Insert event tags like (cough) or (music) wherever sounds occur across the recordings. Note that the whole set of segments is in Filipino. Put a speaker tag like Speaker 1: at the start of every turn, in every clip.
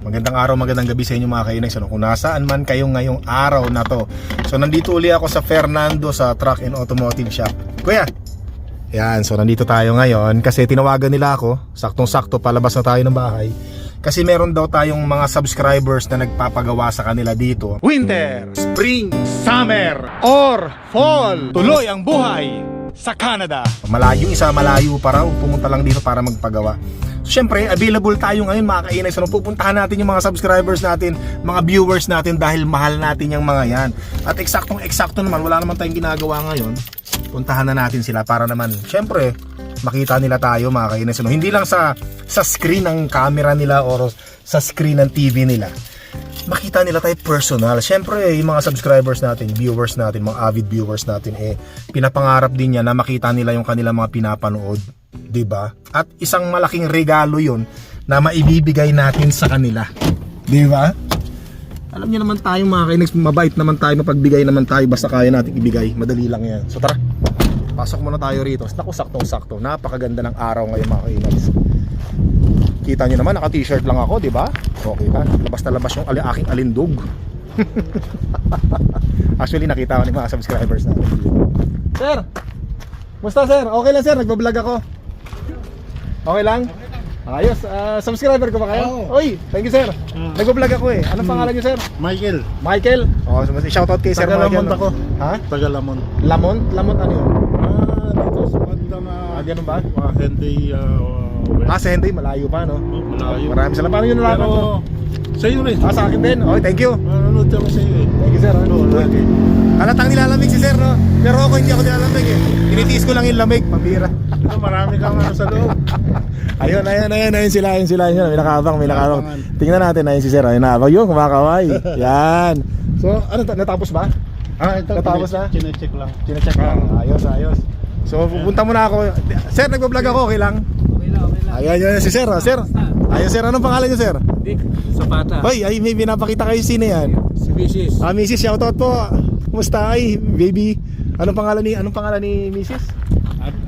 Speaker 1: Magandang araw, magandang gabi sa inyo mga kainags. Ano, kung nasaan man kayo ngayong araw na to. So nandito uli ako sa Fernando sa Truck and Automotive Shop. Kuya! Yan, so nandito tayo ngayon kasi tinawagan nila ako. Saktong-sakto palabas na tayo ng bahay. Kasi meron daw tayong mga subscribers na nagpapagawa sa kanila dito. Winter, Spring, Summer, or Fall. Tuloy ang buhay sa Canada. Malayo isa, malayo pa raw. Pumunta lang dito para magpagawa. Siyempre, available tayo ngayon mga kainay. So, pupuntahan natin yung mga subscribers natin, mga viewers natin dahil mahal natin yung mga yan. At eksaktong-eksakto naman, wala naman tayong ginagawa ngayon. Puntahan na natin sila para naman, siyempre, makita nila tayo mga kainay. So, hindi lang sa sa screen ng camera nila or sa screen ng TV nila makita nila tayo personal. Siyempre, yung mga subscribers natin, viewers natin, mga avid viewers natin, eh, pinapangarap din niya na makita nila yung kanilang mga pinapanood. 'Di ba? At isang malaking regalo yon na maibibigay natin sa kanila. 'Di ba? Alam niyo naman tayo mga kainex, mabait naman tayo, mapagbigay naman tayo, basta kaya natin ibigay. Madali lang yan. So tara, pasok muna tayo rito. Naku, saktong-sakto. Napakaganda ng araw ngayon mga kainex. Kita nyo naman, naka-t-shirt lang ako, di ba? Okay ka? Labas na labas yung ali aking alindog. (laughs) Actually, nakita ko ng mga subscribers natin. Sir! Musta sir? Okay lang sir, nagbablog ako. Okay lang? Ayos, ah, subscriber ko ba kayo?
Speaker 2: Oo.
Speaker 1: Oy, thank you sir.
Speaker 2: Mm.
Speaker 1: Nagbablog ako eh. Anong pangalan niyo sir?
Speaker 2: Michael,
Speaker 1: Michael. Oh, so shoutout kay Sir
Speaker 2: Taga
Speaker 1: Michael.
Speaker 2: Lamont ako.
Speaker 1: Ha?
Speaker 2: taga Lamon.
Speaker 1: Lamont? Lamont ano yun?
Speaker 2: Ah, dito sa bandang
Speaker 1: Ah,
Speaker 2: uh,
Speaker 1: ganun ba?
Speaker 2: mga Henday uh,
Speaker 1: Ah, sa Henday, malayo pa no?
Speaker 2: Oh, malayo.
Speaker 1: Maraming salamat. Paano yun nalaman to?
Speaker 2: sa iyo rin.
Speaker 1: Ah, sa akin din. Okay, thank you.
Speaker 2: Nanonood ako sa iyo eh.
Speaker 1: Thank you sir. Ano?
Speaker 2: Oo, lagi.
Speaker 1: Halatang nilalamig si sir no? Pero ako hindi ako nilalamig eh. Tinitiis ko lang yung lamig, pambira.
Speaker 2: Ito, marami kang ano sa loob. (laughs)
Speaker 1: Ayun, ayun, ayun, ayun sila, ayun sila, ayun, may nakabang, may nakabang. Tingnan natin, ayun si Sir, ayun na, yun, kumakaway. (laughs) Yan. So, ano, ta- natapos ba?
Speaker 2: Ah, ito,
Speaker 1: Natapos na?
Speaker 2: Chinecheck lang.
Speaker 1: Chinecheck lang. Ayos, ayos. So, pupunta muna ako. Sir, nagbablog ako, okay lang?
Speaker 3: Okay lang, okay lang.
Speaker 1: Ayun, ayun, si Sir, oh, Sir. Ayun, Sir, anong pangalan niyo, Sir?
Speaker 3: Dick, Zapata.
Speaker 1: Hoy, ay, may pinapakita kayo sino yan.
Speaker 3: Si Mrs.
Speaker 1: Ah, Mrs. Shoutout po. Kumusta ay, baby? Anong pangalan ni, anong pangalan ni Mrs.?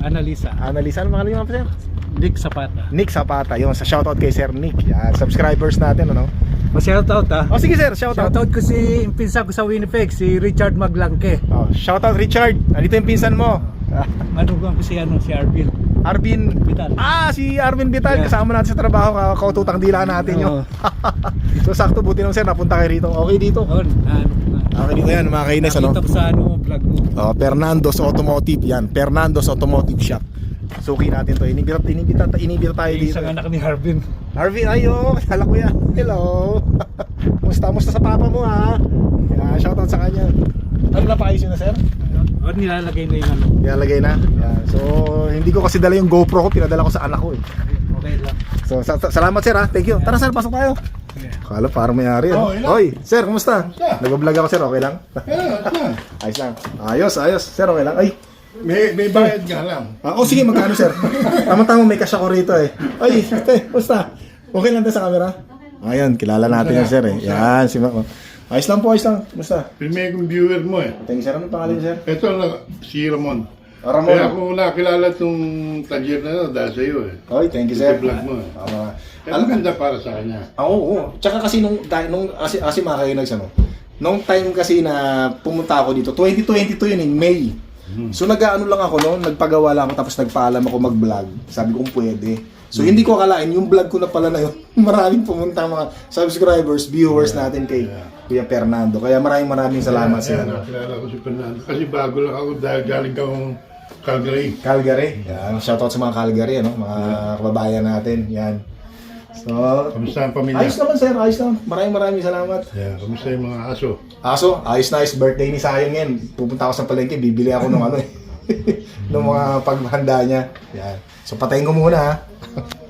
Speaker 3: An- Annalisa.
Speaker 1: Annalisa, anong pangalan niyo, Sir?
Speaker 3: Dick Zapata.
Speaker 1: Nick Zapata, yun, sa shoutout kay Sir Nick. Yan, subscribers natin, ano?
Speaker 3: Ma-shoutout ah.
Speaker 1: Oh, sige Sir, shoutout.
Speaker 3: Shoutout ko si yung pinsan ko sa Winnipeg, si Richard Maglangke.
Speaker 1: Oh, shoutout Richard. Nandito yung pinsan mo. (laughs)
Speaker 3: Manugang ko si ano, si Arvin.
Speaker 1: Arvin.
Speaker 3: Vital.
Speaker 1: Ah, si Arvin Vital.
Speaker 3: Yeah.
Speaker 1: Kasama natin sa trabaho. ka- Kaututang dila natin.
Speaker 3: Oo. (laughs)
Speaker 1: so, sakto. Buti naman sir, napunta kayo rito. Okay dito.
Speaker 3: Noon, ano,
Speaker 1: Okay dito yan, mga kainis. Ano?
Speaker 3: Nakita ko sa ano, vlog mo.
Speaker 1: Oh, Fernando's Automotive yan. Fernando's Automotive Shop. Suki natin to. Inibita, inibita, inibita tayo dito.
Speaker 3: isang anak ni Arvin.
Speaker 1: Arvin, ayo. Kala ko yan. Hello. (laughs) musta, musta sa papa mo ha? Yeah, shoutout sa kanya. Ano na paayos na sir?
Speaker 3: O nilalagay na yung ano.
Speaker 1: Nilalagay na. Yan. So, hindi ko kasi dala yung GoPro ko, pinadala ko sa anak ko eh.
Speaker 3: Okay lang.
Speaker 1: So, sa- sa- salamat sir ha. Thank you. Tara sir, pasok tayo. Kala parang may ari.
Speaker 2: Oh,
Speaker 1: Ano?
Speaker 2: ilan?
Speaker 1: Oy, sir, kumusta? Nag-vlog ako sir, okay lang? ayos lang. Ayos, ayos. Sir, okay lang. Ay.
Speaker 2: May, may bayad ka lang.
Speaker 1: Ah, oh, sige, magkano sir? (laughs) Tama-tama may cash ako rito eh. Ay, eh, kumusta? Okay lang din sa camera? Ayan, kilala natin yung sir eh. Yan, si Ma- Ayos lang po, ayos lang. Kumusta?
Speaker 2: May kong viewer mo eh.
Speaker 1: Thank you sir. Ano pangalan niyo sir?
Speaker 2: Ito lang, si Ramon.
Speaker 1: Ah, Ramon.
Speaker 2: Kaya ako nakilala itong tajir na ito dahil sa iyo eh.
Speaker 1: Oy, thank you
Speaker 2: Sa
Speaker 1: sir.
Speaker 2: vlog mo eh.
Speaker 1: Tama.
Speaker 2: Kaya maganda para sa kanya.
Speaker 1: Ah, Oo, oo. Tsaka kasi nung, dahil, nung kasi, kasi mga kainags, ano, nung time kasi na pumunta ako dito, 2022 yun in May. So nag-ano lang ako noon, nagpagawa lang ako tapos nagpaalam ako mag-vlog. Sabi ko kung pwede. So hindi ko akalain yung vlog ko na pala na yun. (laughs) Maraming pumunta mga subscribers, viewers natin kay Kuya Fernando. Kaya maraming maraming salamat sa
Speaker 2: Kaya
Speaker 1: inyo.
Speaker 2: nakilala ko si Fernando. Kasi bago lang ako dahil galing kang Calgary.
Speaker 1: Calgary. Yan, shoutout sa mga Calgary, ano, mga kababayan natin. Yan. So,
Speaker 2: Kamusta ang pamilya?
Speaker 1: ayos naman sir, ayos naman. Maraming maraming salamat.
Speaker 2: Yeah, kamusta yung mga aso?
Speaker 1: Aso, ayos na ayos. Birthday ni Sayang yan. Pupunta ako sa palengke, bibili ako ng ano eh. (laughs) ng mga paghanda niya. Yan. So patayin ko muna ha.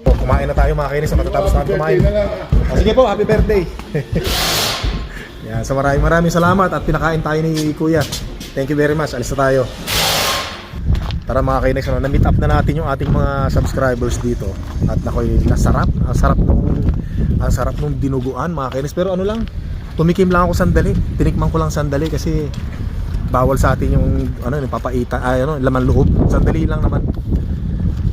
Speaker 1: So, (laughs) kumain na tayo mga kainis sa matatapos natin kumain.
Speaker 2: Ah,
Speaker 1: sige po, happy birthday. (laughs) Yan, so maraming maraming salamat at pinakain tayo ni Kuya. Thank you very much. Alis na tayo. Tara mga kainex, ano, na-meet up na natin yung ating mga subscribers dito. At nakoy, nasarap. Ang sarap nung, ang sarap nung dinuguan mga kainex. Pero ano lang, tumikim lang ako sandali. Tinikman ko lang sandali kasi bawal sa atin yung ano, yung papaita, ay, ano, laman loob. Sandali lang naman.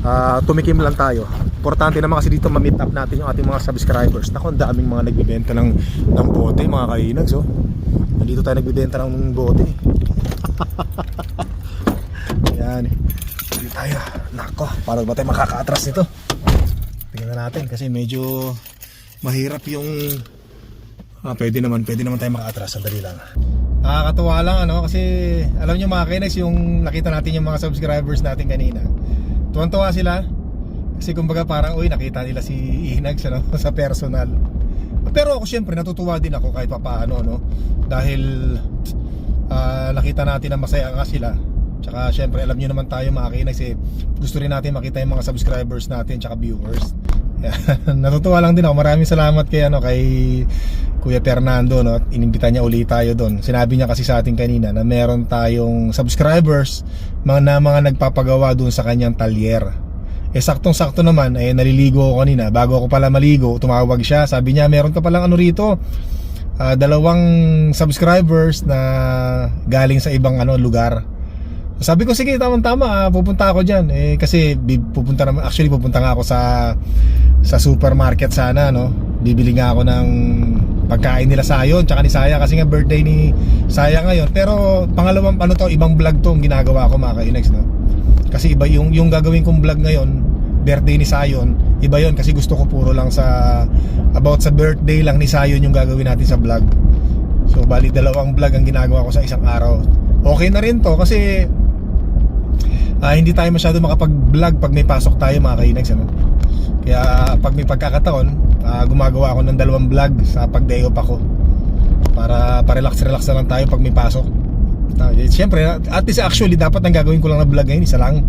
Speaker 1: Ah, tumikim lang tayo. Importante naman kasi dito ma-meet up natin yung ating mga subscribers. Nako, ang daming mga nagbibenta ng, ng bote, mga kainags, oh. Nandito tayo nagbibenta ng bote. (laughs) Yan. Dito tayo. Nako, paano ba tayo makaka-atras nito? Tingnan natin kasi medyo mahirap yung Ah, pwede naman, pwede naman tayo maka-atras. Sandali lang. Nakakatuwa lang ano kasi alam niyo mga kinex yung nakita natin yung mga subscribers natin kanina. Tuwan-tuwa sila kasi kumbaga parang uy nakita nila si Inags (laughs) ano sa personal. Pero ako syempre natutuwa din ako kahit papaano no dahil ah, nakita natin na masaya nga sila. Tsaka syempre alam niyo naman tayo mga kinex eh gusto rin natin makita yung mga subscribers natin tsaka viewers. (laughs) Natutuwa lang din ako. Maraming salamat kay ano kay Kuya Fernando no. Inimbita niya uli tayo doon. Sinabi niya kasi sa atin kanina na meron tayong subscribers mga na mga nagpapagawa doon sa kanyang talyer. Eh saktong-sakto naman eh naliligo ako kanina. Bago ako pala maligo, tumawag siya. Sabi niya meron ka palang ano rito. ah, dalawang subscribers na galing sa ibang ano lugar. Sabi ko sige tama tama pupunta ako diyan eh kasi pupunta naman actually pupunta nga ako sa sa supermarket sana no. Bibili nga ako ng pagkain nila Sayon tsaka ni Saya kasi nga birthday ni Saya ngayon. Pero pangalawang ano to ibang vlog to ginagawa ko mga kainex no. Kasi iba yung yung gagawin kong vlog ngayon birthday ni Sayon iba yon kasi gusto ko puro lang sa about sa birthday lang ni Sayon yung gagawin natin sa vlog so bali dalawang vlog ang ginagawa ko sa isang araw okay na rin to kasi ah, hindi tayo masyado makapag-vlog pag may pasok tayo mga kainags ano? kaya pag may pagkakataon ah, gumagawa ako ng dalawang vlog sa pag-day off ako. Para pa-relax-relax na lang tayo pag may pasok. Ah, eh, Siyempre, at least actually dapat ang gagawin ko lang na vlog ngayon isa lang.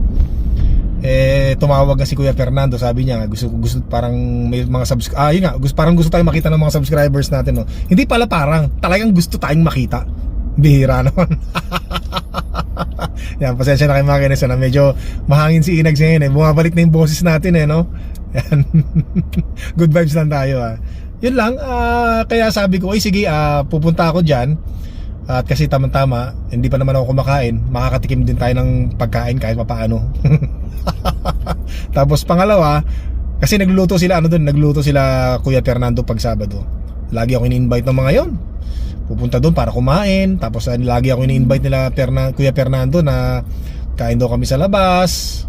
Speaker 1: Eh tumawag nga si Kuya Fernando sabi niya gusto gusto parang may mga subs ah yun nga gusto parang gusto tayong makita ng mga subscribers natin no? Hindi pala parang talagang gusto tayong makita bihira naman. (laughs) Yan pasensya na kayo mga kineso na medyo mahangin si Inags ngayon eh. Bumabalik na yung boses natin eh no? (laughs) Yan. Good vibes lang tayo ah. Yun lang ah, kaya sabi ko ay sige ah, pupunta ako dyan. At kasi tama-tama, hindi pa naman ako kumakain, makakatikim din tayo ng pagkain kahit papaano. (laughs) Tapos pangalawa, kasi nagluluto sila ano doon, nagluto sila Kuya Fernando pag Sabado. Lagi ako ini-invite ng mga 'yon. Pupunta doon para kumain, tapos uh, lagi ako ini-invite nila Perna, Kuya Fernando na kain daw kami sa labas.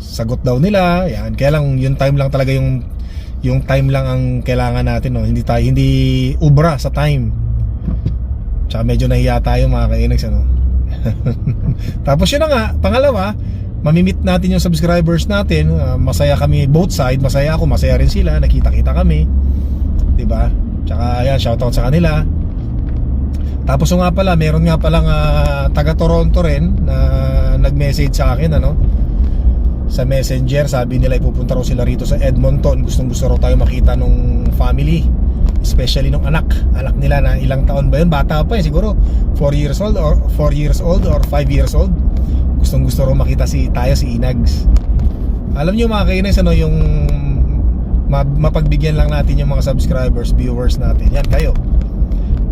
Speaker 1: Sagot daw nila, yan. Kaya lang yung time lang talaga yung yung time lang ang kailangan natin no. Hindi tayo hindi ubra sa time. Tsaka medyo nahiya tayo mga kainags ano. (laughs) Tapos yun na nga, pangalawa, mamimit natin yung subscribers natin. Ah, masaya kami both side, masaya ako, masaya rin sila, nakita-kita kami. 'Di ba? Tsaka ayan, shoutout sa kanila. Tapos nga pala, meron nga palang ah, taga Toronto rin na nag-message sa akin ano? Sa messenger sabi nila ipupunta raw sila rito sa Edmonton. Gustong gusto raw tayo makita nung family especially nung anak. Anak nila na ilang taon ba yun? Bata pa yun siguro 4 years old or 4 years old or 5 years old. Gustong gusto raw makita si tayo si Inags. Alam nyo mga kainis ano yung ma- mapagbigyan lang natin yung mga subscribers viewers natin. Yan kayo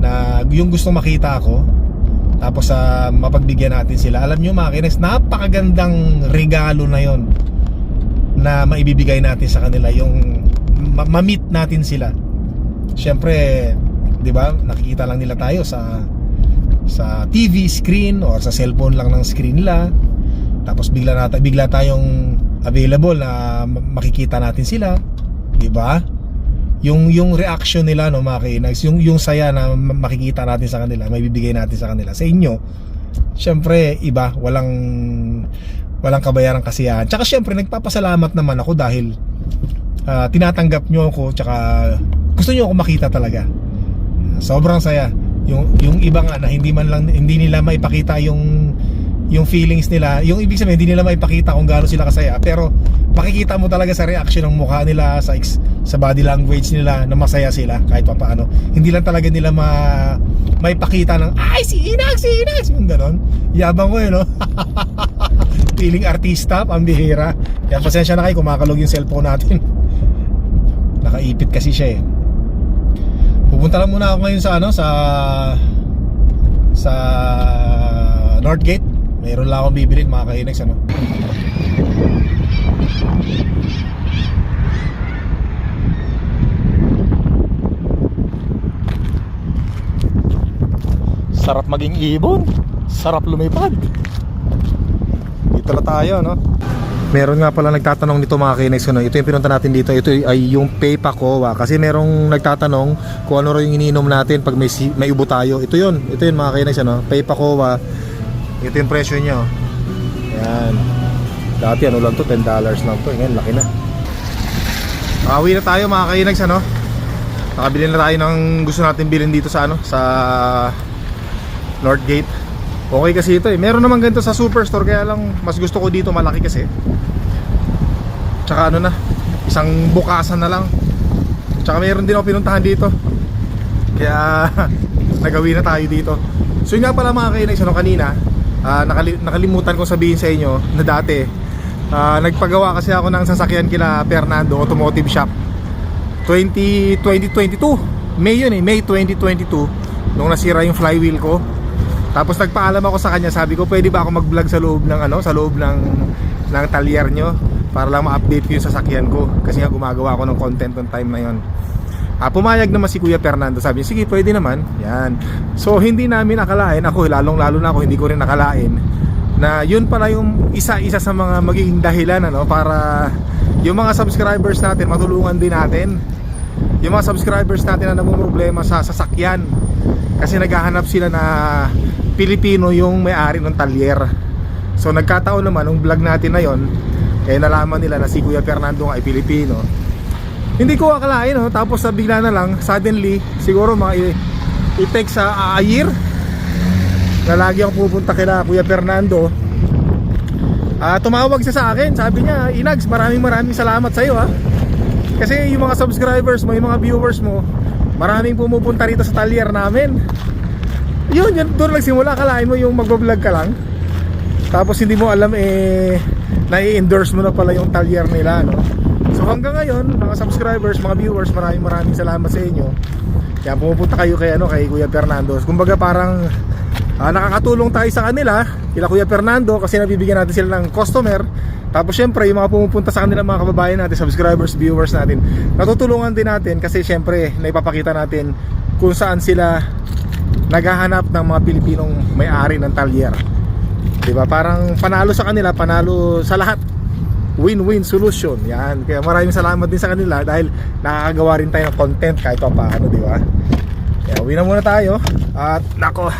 Speaker 1: na yung gusto makita ako tapos sa mapagbigyan natin sila alam nyo mga kainis napakagandang regalo na yon na maibibigay natin sa kanila yung ma- ma-meet natin sila Siyempre, 'di ba? Nakikita lang nila tayo sa sa TV screen or sa cellphone lang ng screen nila. Tapos bigla nata bigla tayong available na ma- makikita natin sila, 'di ba? Yung yung reaction nila no mga yung yung saya na ma- makikita natin sa kanila, may bibigay natin sa kanila. Sa inyo, syempre iba, walang walang kabayarang kasiyahan. Tsaka syempre nagpapasalamat naman ako dahil ah, tinatanggap nyo ako tsaka gusto nyo ako makita talaga sobrang saya yung yung iba nga na hindi man lang hindi nila maipakita yung yung feelings nila yung ibig sabihin hindi nila maipakita kung gaano sila kasaya pero makikita mo talaga sa reaction ng mukha nila sa ex- sa body language nila na masaya sila kahit pa paano hindi lang talaga nila ma maipakita ng ay si Inag si Inag yung ganon. Yabang ko eh no? (laughs) Feeling artista pambihira. Kaya pasensya na kayo kumakalog yung cellphone natin. (laughs) Nakaipit kasi siya eh. Pupunta lang muna ako ngayon sa ano sa sa Northgate. Mayroon lang akong bibilin mga kainags ano. Sarap maging ibon. Sarap lumipad. Dito na tayo, no? Meron nga pala nagtatanong nito mga kinex ano, ito yung pinunta natin dito. Ito ay yung Pepa Coa kasi merong nagtatanong kung ano raw yung iniinom natin pag may, may ubo tayo. Ito yun, ito yun mga kinex ano, Pepa Coa ito yung presyo niya oh. yan dati ano lang to? 10 dollars lang to. Ngayon laki na. Awi na tayo mga kinex ano? Nakabili na tayo ng gusto natin bilhin dito sa ano? Sa Northgate Okay kasi ito eh. Meron naman ganito sa superstore kaya lang mas gusto ko dito malaki kasi. Tsaka ano na, isang bukasan na lang. Tsaka meron din ako pinuntahan dito. Kaya (laughs) nagawi na tayo dito. So yun nga pala mga kainex, ano kanina, ah, nakali- nakalimutan ko sabihin sa inyo na dati, ah, nagpagawa kasi ako ng sasakyan kila Fernando Automotive Shop. 20, 2022 May yun eh, May 2022 Nung nasira yung flywheel ko Tapos nagpaalam ako sa kanya Sabi ko pwede ba ako mag-vlog sa loob ng ano Sa loob ng, ng talyer nyo Para lang ma-update ko yung sasakyan ko? Kasi nga gumagawa ako ng content ng time na yon Ah, pumayag naman si Kuya Fernando. Sabi niya, sige pwede naman. Yan. So hindi namin nakalain Ako lalong lalo na ako Hindi ko rin nakalain Na yun pala yung isa-isa sa mga magiging dahilan ano, Para yung mga subscribers natin Matulungan din natin. Yung mga subscribers natin na namumroblema sa sasakyan. Kasi naghahanap sila na Pilipino yung may-ari ng talyer. So nagkataon naman Nung vlog natin na yon Eh nalaman nila na si Kuya Fernando nga ay Pilipino. Hindi ko akalain no? tapos sa bigla na lang suddenly siguro mga i-take sa a year na lagi akong pupunta kila Kuya Fernando. Ah, tumawag siya sa akin. Sabi niya Inags maraming maraming salamat sa iyo ha kasi yung mga subscribers mo yung mga viewers mo maraming pumupunta rito sa talyer namin yun yun doon nagsimula akalain mo yung magbablog ka lang tapos hindi mo alam eh nai-endorse mo na pala yung talyer nila no So hanggang ngayon, mga subscribers, mga viewers, maraming maraming salamat sa inyo. Kaya pumupunta kayo kay ano kay Kuya Fernando. Kumbaga parang ah, nakakatulong tayo sa kanila, kila Kuya Fernando kasi nabibigyan natin sila ng customer. Tapos syempre, yung mga pumupunta sa kanila mga kababayan natin, subscribers, viewers natin, natutulungan din natin kasi syempre, naipapakita natin kung saan sila naghahanap ng mga Pilipinong may-ari ng talyer. 'Di ba? Parang panalo sa kanila, panalo sa lahat win-win solution. Yan. Kaya maraming salamat din sa kanila dahil nakakagawa rin tayo ng content kahit pa paano, di ba? Kaya uwi na muna tayo. At nako,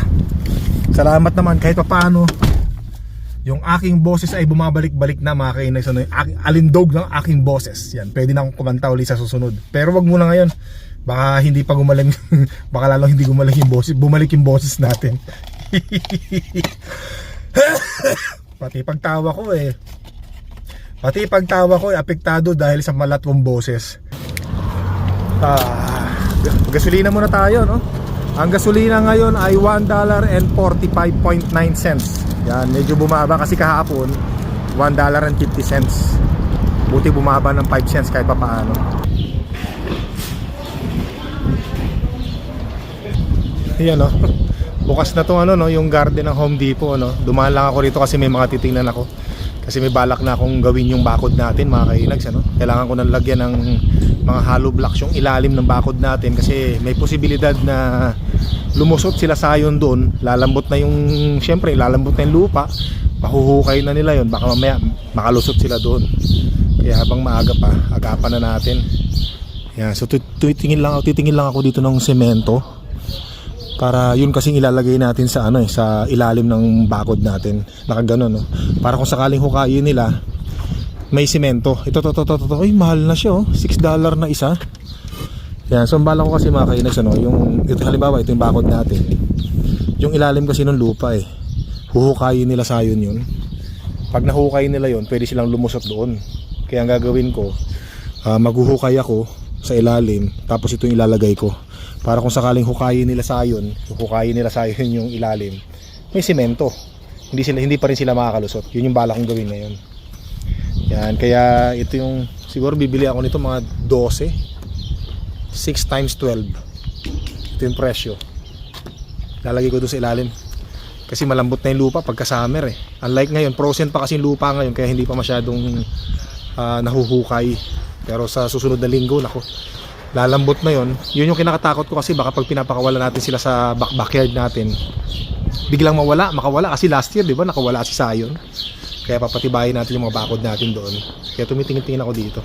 Speaker 1: salamat naman kahit pa paano. Yung aking boses ay bumabalik-balik na mga yung aking alindog ng aking boses. Yan, pwede na akong kumanta ulit sa susunod. Pero wag muna ngayon. Baka hindi pa gumaling, (laughs) baka lalong hindi gumaling yung boses, bumalik yung boses natin. (laughs) Pati pagtawa ko eh. Pati pagtawa ko ay apektado dahil sa malat kong boses. Ah, ga- gasolina muna tayo, no? Ang gasolina ngayon ay $1.45.9 cents. Yan, medyo bumaba kasi kahapon $1.50. Buti bumaba ng 5 cents kahit pa paano. Yan no. Bukas na tong ano no, yung garden ng Home Depot no. Dumaan lang ako rito kasi may mga titingnan ako. Kasi may balak na akong gawin yung bakod natin mga kainags ano. Kailangan ko nang lagyan ng mga hollow blocks yung ilalim ng bakod natin kasi may posibilidad na lumusot sila sayon doon. Lalambot na yung syempre lalambot na yung lupa. Mahuhukay na nila yon baka mamaya makalusot sila doon. Kaya habang maaga pa, agapan na natin. Yan, so titingin lang ako, titingin lang ako dito ng semento para yun kasing ilalagay natin sa ano eh, sa ilalim ng bakod natin. Nakagano no. Para kung sakaling hukayin nila may semento. Ito to to to to. Ay, mahal na siya oh. 6 dollar na isa. Yan, so bala ko kasi mga kainex ano, yung ito halimbawa ito yung bakod natin. Yung ilalim kasi ng lupa eh. Huhukayin nila sa yun yun. Pag nahukay nila yon, pwede silang lumusot doon. Kaya ang gagawin ko, ah, maghuhukay ako sa ilalim, tapos ito yung ilalagay ko. Para kung sakaling hukayin nila sa yun, hukayin nila sa yun yung ilalim, may semento. Hindi sila hindi pa rin sila makakalusot. Yun yung bala kong gawin ngayon. Yan, kaya ito yung siguro bibili ako nito mga 12. 6 times 12. Ito yung presyo. Lalagay ko doon sa ilalim. Kasi malambot na yung lupa pagka summer eh. Unlike ngayon, frozen pa kasi lupa ngayon kaya hindi pa masyadong ah, nahuhukay. Pero sa susunod na linggo, nako, lalambot na yon yun yung kinakatakot ko kasi baka pag pinapakawala natin sila sa back backyard natin biglang mawala makawala kasi last year di ba nakawala si Sayon kaya papatibayin natin yung mga bakod natin doon kaya tumitingin-tingin ako dito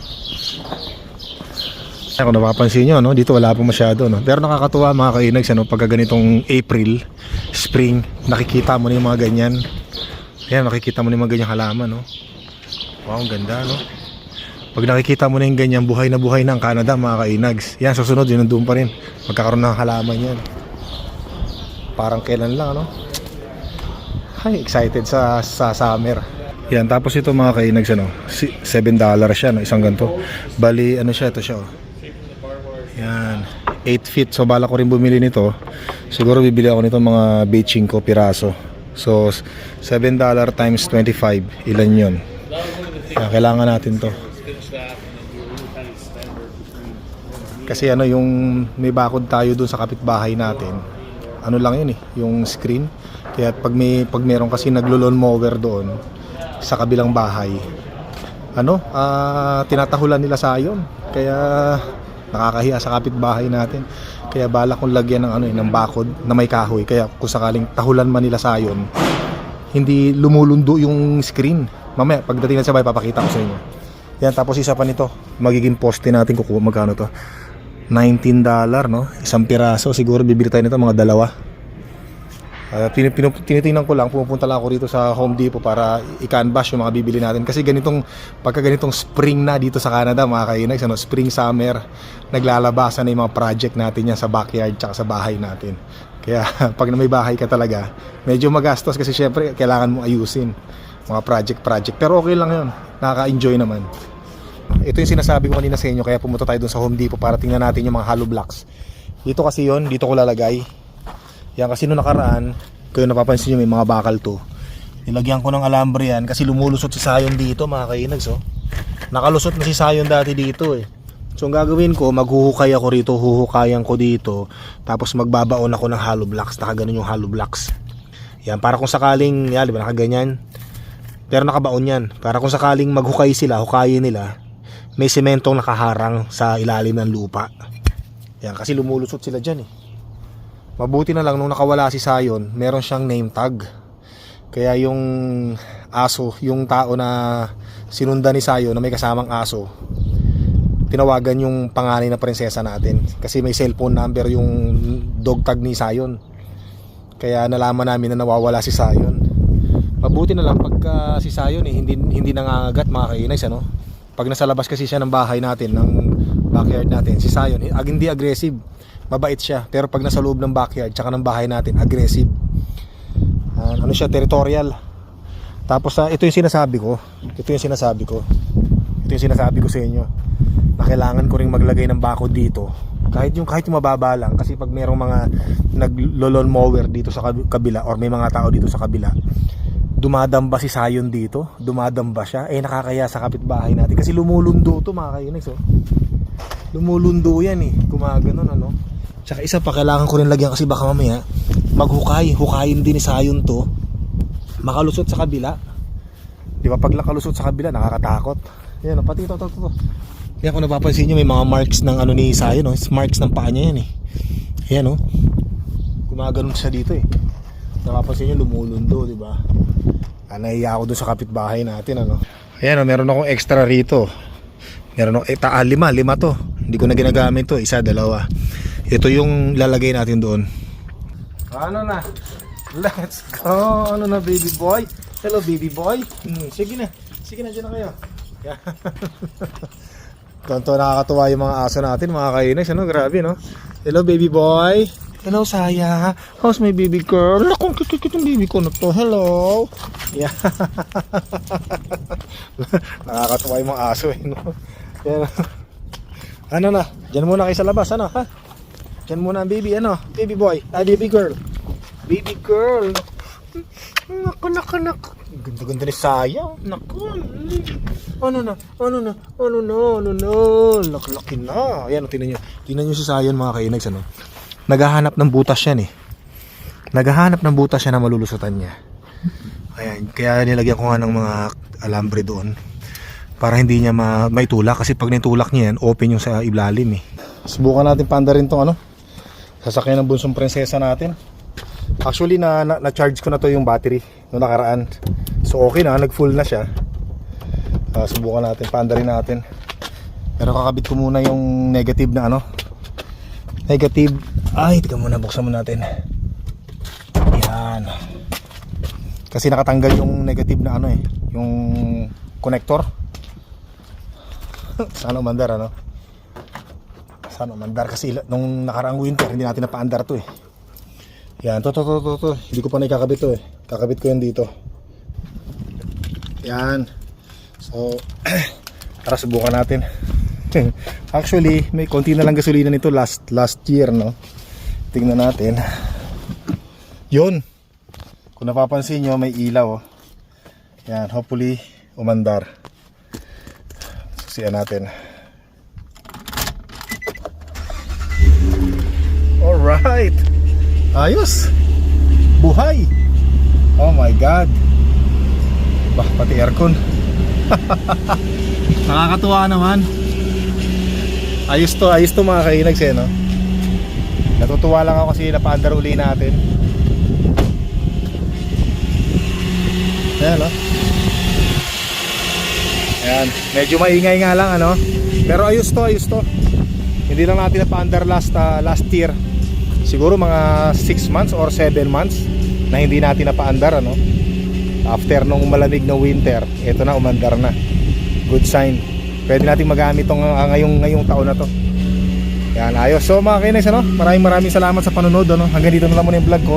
Speaker 1: kung napapansin nyo, no, dito wala pa masyado. No? Pero nakakatuwa mga kainags, ano, pagka ganitong April, spring, nakikita mo na yung mga ganyan. Ayan, nakikita mo na yung mga ganyang halaman. No? Wow, ang ganda. No? Pag nakikita mo na yung ganyan, buhay na buhay ng Canada mga kainags. Yan, susunod, yun nandun pa rin. Magkakaroon ng halaman yan. Parang kailan lang, no? Ay, excited sa, sa summer. Yan, tapos ito mga kainags, ano, si- $7 siya, no, isang ganito. Bali, ano siya, ito siya, oh. Yan. 8 feet. So bala ko rin bumili nito. Siguro bibili ako nito mga beaching ko piraso. So $7 times 25. Ilan yun? Kaya kailangan natin to. Kasi ano yung may bakod tayo dun sa kapitbahay natin. Ano lang yun eh, yung screen. Kaya pag may pag meron kasi naglo-lawn mower doon sa kabilang bahay, ano, ah tinatahulan nila sa ayon. Kaya nakakahiya sa kapitbahay natin. Kaya bala kong lagyan ng ano eh, ng bakod na may kahoy. Kaya kung sakaling tahulan man nila sa ayon, hindi lumulundo yung screen. Mamaya pagdating na sa bahay papakita ko sa inyo. Yan tapos isa pa nito, magiging poste natin kukuha magkano to? 19 dollar no? Isang piraso siguro bibili tayo nito mga dalawa. Uh, pin, pin, tinitingnan ko lang, pumupunta lang ako rito sa Home Depot para i-canvas yung mga bibili natin. Kasi ganitong, pagka ganitong spring na dito sa Canada, mga kainags, ano, spring, summer, naglalabasan na yung mga project natin yan sa backyard tsaka sa bahay natin. Kaya (laughs) pag may bahay ka talaga, medyo magastos kasi syempre kailangan mo ayusin mga project-project. Pero okay lang yun, nakaka-enjoy naman. Ito yung sinasabi ko kanina sa inyo, kaya pumunta tayo dun sa Home Depot para tingnan natin yung mga hollow blocks. Dito kasi yon dito ko lalagay. Yan kasi nung nakaraan, kayo napapansin nyo may mga bakal to. Nilagyan ko ng alambre yan kasi lumulusot si Sayon dito mga kainags oh. Nakalusot na si Sayon dati dito eh. So ang gagawin ko, maghuhukay ako rito, huhukayan ko dito, tapos magbabaon ako ng hollow blocks, nakaganon yung hollow blocks. Yan, para kung sakaling, yan, di ba, nakaganyan. Pero nakabaon yan. Para kung sakaling maghukay sila, hukayin nila, may sementong nakaharang sa ilalim ng lupa. Yan, kasi lumulusot sila dyan eh. Mabuti na lang nung nakawala si Sayon, meron siyang name tag. Kaya yung aso, yung tao na sinundan ni Sayon na may kasamang aso, tinawagan yung panganay na prinsesa natin. Kasi may cellphone number yung dog tag ni Sayon. Kaya nalaman namin na nawawala si Sayon. Mabuti na lang pagka si Sayon eh, hindi, hindi nangangagat mga kainags ano. Pag nasa labas kasi siya ng bahay natin, ng backyard natin, si Sayon, eh, hindi aggressive. Mabait siya. Pero pag nasa loob ng backyard tsaka ng bahay natin aggressive. Ah, ano siya territorial. Tapos sa ito yung sinasabi ko. Ito yung sinasabi ko. Ito yung sinasabi ko sa inyo. Na kailangan ko ring maglagay ng bakod dito. Kahit yung kahit yung mababa lang. Kasi pag merong mga naglolon mower dito sa kab- kabila or may mga tao dito sa kabila dumadamba si Sayon dito dumadamba siya eh nakakaya sa kapitbahay natin kasi lumulundo to mga kainis oh. lumulundo yan eh gumaganon ano Tsaka isa pa, kailangan ko rin lagyan kasi baka mamaya maghukay. Hukayin din ni Sayon to. Makalusot sa kabila. Di ba pag nakalusot sa kabila, nakakatakot. Yan, oh, pati ito, ito, ito. Yan, kung napapansin nyo, may mga marks ng ano ni Sayon. No? Marks ng paa niya yan eh. Yan, oh. Gumaganon siya dito eh. Napapansin nyo, lumulundo, di ba? Ah, nahiya ako doon sa kapitbahay natin, ano. Ayan, oh, meron akong extra rito. Meron akong, eh, ta- ah, lima, lima to. Hindi ko na ginagamit to, isa, dalawa. Ito yung lalagay natin doon. Ano na? Let's go! Ano na baby boy? Hello baby boy? Hmm, sige na. Sige na, dyan na kayo. Yan. (laughs) Tonto nakakatuwa yung mga aso natin, mga kainis. Ano, grabe, no? Hello baby boy. Hello Saya. How's my baby girl? Nakong kikikit yung baby ko na to. Hello. Yeah. (laughs) nakakatuwa yung mga aso, eh, no? Yan. Ano na? Diyan muna kayo sa labas, ano? Ha? Diyan muna ang baby, ano? Baby boy, ah, baby girl. Baby girl. Naku, naku, naku. Ganda-ganda ni Saya. Naku. Ano na? Ano na? Ano na? Ano na? Laki-laki na. Ayan, tingnan nyo. Tingnan nyo si Sayon mga kainags, ano? Naghahanap ng butas yan, eh. Naghahanap ng butas siya na malulusutan niya. Ayan, kaya nilagyan ko nga ng mga alambre doon para hindi niya ma maitulak kasi pag nitulak niya yan, open yung sa ilalim eh. Subukan natin panda rin tong ano. Sasakyan ng bunsong prinsesa natin. Actually na, na, na-charge ko na to yung battery noong nakaraan. So okay na, nag-full na siya. Ah, subukan natin, panda rin natin. Pero kakabit ko muna yung negative na ano. Negative. Ay, tika muna, buksan mo natin. Yan. Kasi nakatanggal yung negative na ano eh, yung connector. (laughs) Sana umandar ano. Sana umandar kasi nung nakaraang winter hindi natin napaandar to eh. Yan, to to to to, to. Hindi ko pa naikakabit to eh. Kakabit ko yan dito. Yan. So, (clears throat) tara subukan natin. (laughs) Actually, may konti na lang gasolina nito last last year, no. Tingnan natin. 'Yon. Kung napapansin nyo, may ilaw. Oh. Yan, hopefully umandar. Susiyan natin. Alright. Ayos. Buhay. Oh my God. Bah, pati aircon. (laughs) Nakakatuwa naman. Ayos to, ayos to mga kainags eh, no? Natutuwa lang ako kasi napaandar uli natin. Ayan, no? Ayan, medyo maingay nga lang, ano? Pero ayos to, ayos to. Hindi lang natin napaandar last, ah, last year. Siguro mga 6 months or 7 months na hindi natin napaandar, ano? After nung malamig na winter, ito na, umandar na. Good sign. Pwede natin magamit tong ah, ngayong, ngayong taon na to. Yan, ayos. So mga kainis, ano? Maraming maraming salamat sa panonood, ano? Hanggang dito na lang muna yung vlog ko.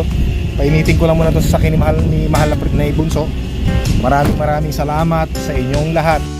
Speaker 1: Painitin ko lang muna to sa sakin ni mahal, ni mahal na, na ibunso. Maraming maraming salamat sa inyong lahat.